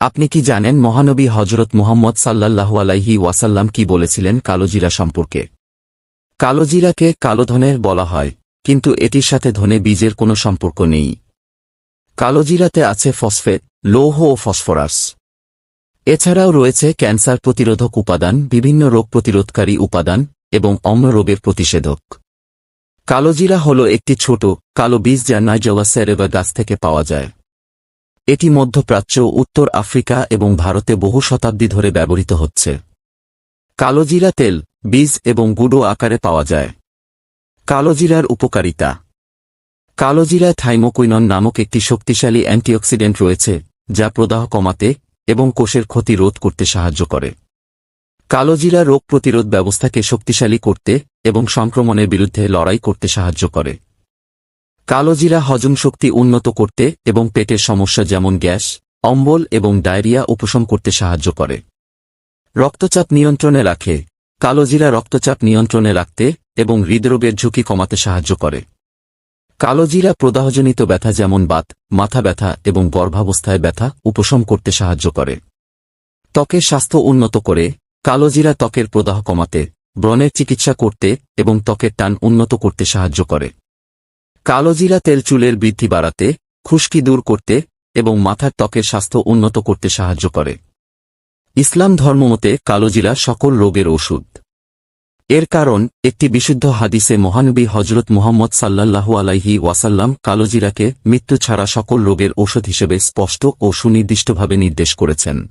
আপনি কি জানেন মহানবী হজরত মুহাম্মদ সাল্লাল্লাহু আলাইহি ওয়াসাল্লাম কি বলেছিলেন কালোজিরা সম্পর্কে? কালোজিরাকে কালোধনের বলা হয়, কিন্তু এটির সাথে ধনে বীজের কোনো সম্পর্ক নেই। কালোজিরাতে আছে ফসফেট, লৌহ ও ফসফরাস। এছাড়াও রয়েছে ক্যান্সার প্রতিরোধক উপাদান, বিভিন্ন রোগ প্রতিরোধকারী উপাদান এবং অম্ল রোগের প্রতিষেধক। কালোজিরা হল একটি ছোট, কালো বীজ যা নাইজলা সেরেবা গাছ থেকে পাওয়া যায়। এটি মধ্যপ্রাচ্য, উত্তর আফ্রিকা এবং ভারতে বহু শতাব্দী ধরে ব্যবহৃত হচ্ছে। কালোজিরা তেল, বীজ এবং গুঁড়ো আকারে পাওয়া যায়। কালোজিরার উপকারিতা। কালোজিরায় থাইমোকুইনন নামক একটি শক্তিশালী অ্যান্টিঅক্সিডেন্ট রয়েছে, যা প্রদাহ কমাতে এবং কোষের ক্ষতি রোধ করতে সাহায্য করে। কালোজিরা রোগ প্রতিরোধ ব্যবস্থাকে শক্তিশালী করতে এবং সংক্রমণের বিরুদ্ধে লড়াই করতে সাহায্য করে। কালোজিরা হজম শক্তি উন্নত করতে এবং পেটের সমস্যা যেমন গ্যাস, অম্বল এবং ডায়রিয়া উপশম করতে সাহায্য করে। রক্তচাপ নিয়ন্ত্রণে রাখে। কালোজিরা রক্তচাপ নিয়ন্ত্রণে রাখতে এবং হৃদরোগের ঝুঁকি কমাতে সাহায্য করে। কালোজিরা প্রদাহজনিত ব্যথা যেমন বাত, মাথা ব্যথা এবং গর্ভাবস্থায় ব্যথা উপশম করতে সাহায্য করে। ত্বকের স্বাস্থ্য উন্নত করে। কালোজিরা ত্বকের প্রদাহ কমাতে, ব্রণের চিকিৎসা করতে এবং ত্বকের টান উন্নত করতে সাহায্য করে। কালোজিরা তেল চুলের বৃদ্ধি বাড়াতে, খুশকি দূর করতে এবং মাথার ত্বকের স্বাস্থ্য উন্নত করতে সাহায্য করে। ইসলাম ধর্মমতে কালোজিরা সকল রোগের ওষুধ। এর কারণ, একটি বিশুদ্ধ হাদিসে মহানবী হজরত মুহাম্মদ সাল্লাল্লাহু আলাইহি ওয়াসাল্লাম কালোজিরাকে মৃত্যু ছাড়া সকল রোগের ওষুধ হিসেবে স্পষ্ট ও সুনির্দিষ্টভাবে নির্দেশ করেছেন।